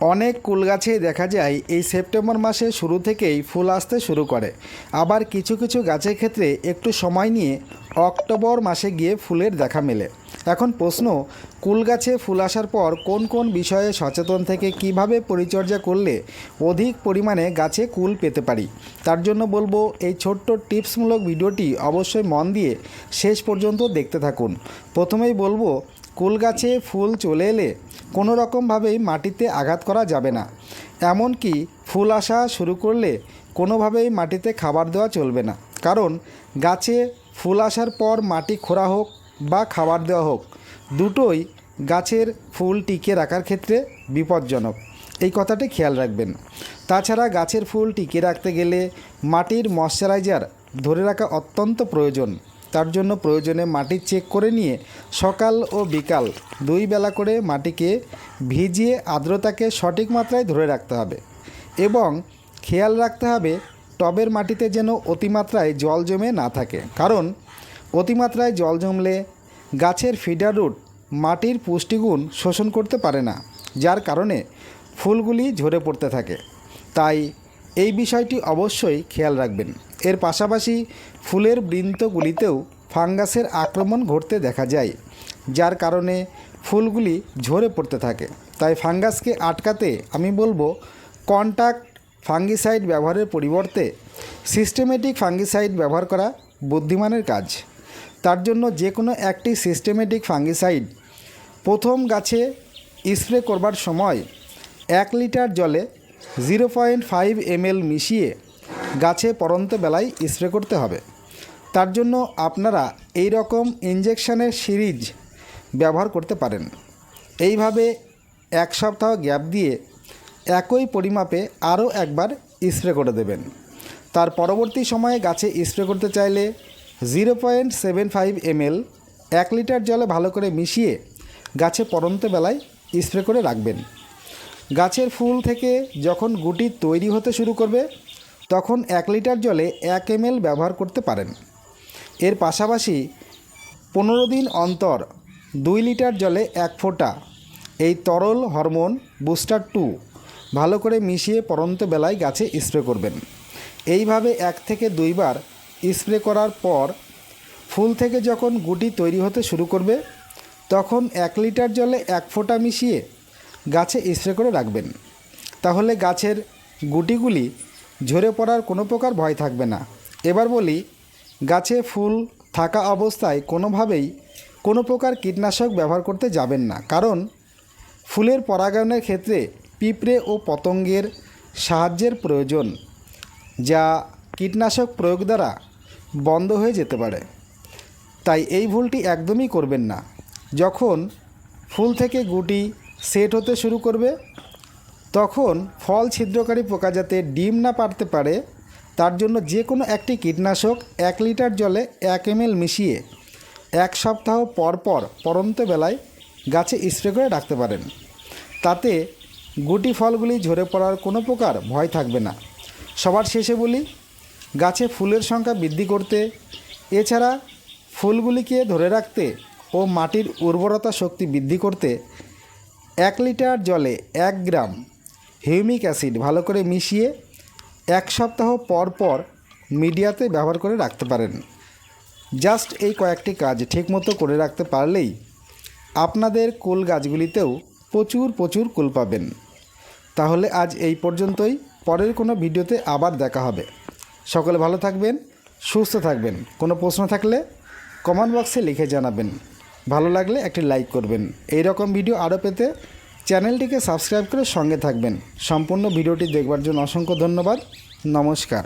অনেক কুল গাছেই দেখা যায় এই সেপ্টেম্বর মাসের শুরু থেকেই ফুল আসতে শুরু করে। আবার কিছু কিছু গাছের ক্ষেত্রে একটু সময় নিয়ে অক্টোবর মাসে গিয়ে ফুলের দেখা মেলে। এখন প্রশ্ন, কুল গাছে ফুল আসার পর কোন কোন বিষয়ে সচেতন থেকে কীভাবে পরিচর্যা করলে অধিক পরিমাণে গাছে কুল পেতে পারি? তার জন্য বলব, এই ছোট্ট টিপসমূলক ভিডিওটি অবশ্যই মন দিয়ে শেষ পর্যন্ত দেখতে থাকুন। প্রথমেই বলব, কুল গাছে ফুল চলে এলে কোনো রকমভাবেই মাটিতে আঘাত করা যাবে না। এমনকি ফুল আসা শুরু করলে কোনোভাবেই মাটিতে খাবার দেওয়া চলবে না। কারণ গাছে ফুল আসার পর মাটি খোঁড়া হোক বা খাবার দেওয়া হোক, দুটোই গাছের ফুল টিকে রাখার ক্ষেত্রে বিপজ্জনক। এই কথাটি খেয়াল রাখবেন। তাছাড়া গাছের ফুল টিকে রাখতে গেলে মাটির ময়শ্চারাইজার ধরে রাখা অত্যন্ত প্রয়োজন। তার জন্য প্রয়োজনে মাটি চেক করে নিয়ে সকাল ও বিকাল দুই বেলা করে মাটিকে ভিজিয়ে আর্দ্রতাকে সঠিক মাত্রায় ধরে রাখতে হবে এবং খেয়াল রাখতে হবে টবের মাটিতে যেন অতিমাত্রায় জল জমে না থাকে। কারণ অতিমাত্রায় জল জমলে গাছের ফিডার রুট মাটির পুষ্টিগুণ শোষণ করতে পারে না, যার কারণে ফুলগুলি ঝরে পড়তে থাকে। তাই এই বিষয়টি অবশ্যই খেয়াল রাখবেন। এর পাশাপাশি ফুলের বৃন্তগুলিতেও ফাঙ্গাসের আক্রমণ ঘটতে দেখা যায়, যার কারণে ফুলগুলি ঝরে পড়তে থাকে। তাই ফাঙ্গাসকে আটকাতে আমি বলব কন্ট্যাক্ট ফাঙ্গিসাইড ব্যবহারের পরিবর্তে সিস্টেমেটিক ফাঙ্গিসাইড ব্যবহার করা বুদ্ধিমানের কাজ। তার জন্য যে কোনো একটি সিস্টেমেটিক ফাঙ্গিসাইড প্রথম গাছে স্প্রে করবার সময় এক লিটার জলে জিরো পয়েন্ট ফাইভ এমএল মিশিয়ে গাছে পরন্ত বেলায় স্প্রে করতে হবে। তার জন্য আপনারা এই রকম ইঞ্জেকশনের সিরিজ ব্যবহার করতে পারেন। এইভাবে এক সপ্তাহ গ্যাপ দিয়ে একই পরিমাপে আরও একবার স্প্রে করে দেবেন। তার পরবর্তী সময়ে গাছে স্প্রে করতে চাইলে zero point seven five ml এক লিটার জলে ভালো করে মিশিয়ে গাছে পরন্ত বেলায় স্প্রে করে রাখবেন। গাছের ফুল থেকে যখন গুটি তৈরি হতে শুরু করবে তখন এক লিটার জলে এক এমএল ব্যবহার করতে পারেন। এর পাশাপাশি পনেরো দিন অন্তর দুই লিটার জলে এক ফোঁটা এই তরল হরমোন বুস্টার টু ভালো করে মিশিয়ে পরন্ত বেলায় গাছে স্প্রে করবেন। এইভাবে এক থেকে দুইবার স্প্রে করার পর ফুল থেকে যখন গুটি তৈরি হতে শুরু করবে, তখন এক লিটার জলে এক ফোঁটা মিশিয়ে গাছে স্প্রে করে রাখবেন। তাহলে গাছের গুটিগুলি ঝরে পড়ার কোনো প্রকার ভয় থাকবে না। এবার বলি, গাছে ফুল থাকা অবস্থায় কোনোভাবেই কোনো প্রকার কীটনাশক ব্যবহার করতে যাবেন না। কারণ, ফুলের পরাগায়নের ক্ষেত্রে পিঁপড়ে ও পতঙ্গের সাহায্যের প্রয়োজন, যা কীটনাশক প্রয়োগ দ্বারা বন্ধ হয়ে যেতে পারে। তাই এই ভুলটি একদমই করবেন না। যখন ফুল থেকে গুটি সেট হতে শুরু করবে তখন ফল ছিদ্রকারী পোকা যাতে ডিম না পারতে পারে, তার জন্য যে কোনো একটি কীটনাশক এক লিটার জলে এক এমএল মিশিয়ে এক সপ্তাহ পর পর পরন্ত বেলায় গাছে স্প্রে করে রাখতে পারেন। তাতে গুটি ফলগুলি ঝরে পড়ার কোনো প্রকার ভয় থাকবে না। সবার শেষে বলি, গাছে ফুলের সংখ্যা বৃদ্ধি করতে, এছাড়া ফুলগুলিকে ধরে রাখতে ও মাটির উর্বরতা শক্তি বৃদ্ধি করতে এক লিটার জলে এক গ্রাম হিউমিক অ্যাসিড ভালো করে মিশিয়ে এক সপ্তাহ পর পর মিডিয়াতে ব্যবহার করে রাখতে পারেন। জাস্ট এই কয়েকটি কাজ ঠিকমতো করে রাখতে পারলেই আপনাদের কুল গাছগুলিতেও প্রচুর প্রচুর কুল পাবেন। তাহলে আজ এই পর্যন্তই। পরের কোনো ভিডিওতে আবার দেখা হবে। সকলে ভালো থাকবেন, সুস্থ থাকবেন। কোনো প্রশ্ন থাকলে কমেন্ট বক্সে লিখে জানাবেন। ভালো লাগলে একটি লাইক করবেন। এই রকম ভিডিও আরও পেতে চ্যানেলটিকে সাবস্ক্রাইব করে সঙ্গে থাকবেন। সম্পূর্ণ ভিডিওটি দেখবার জন্য অসংখ্য ধন্যবাদ। নমস্কার।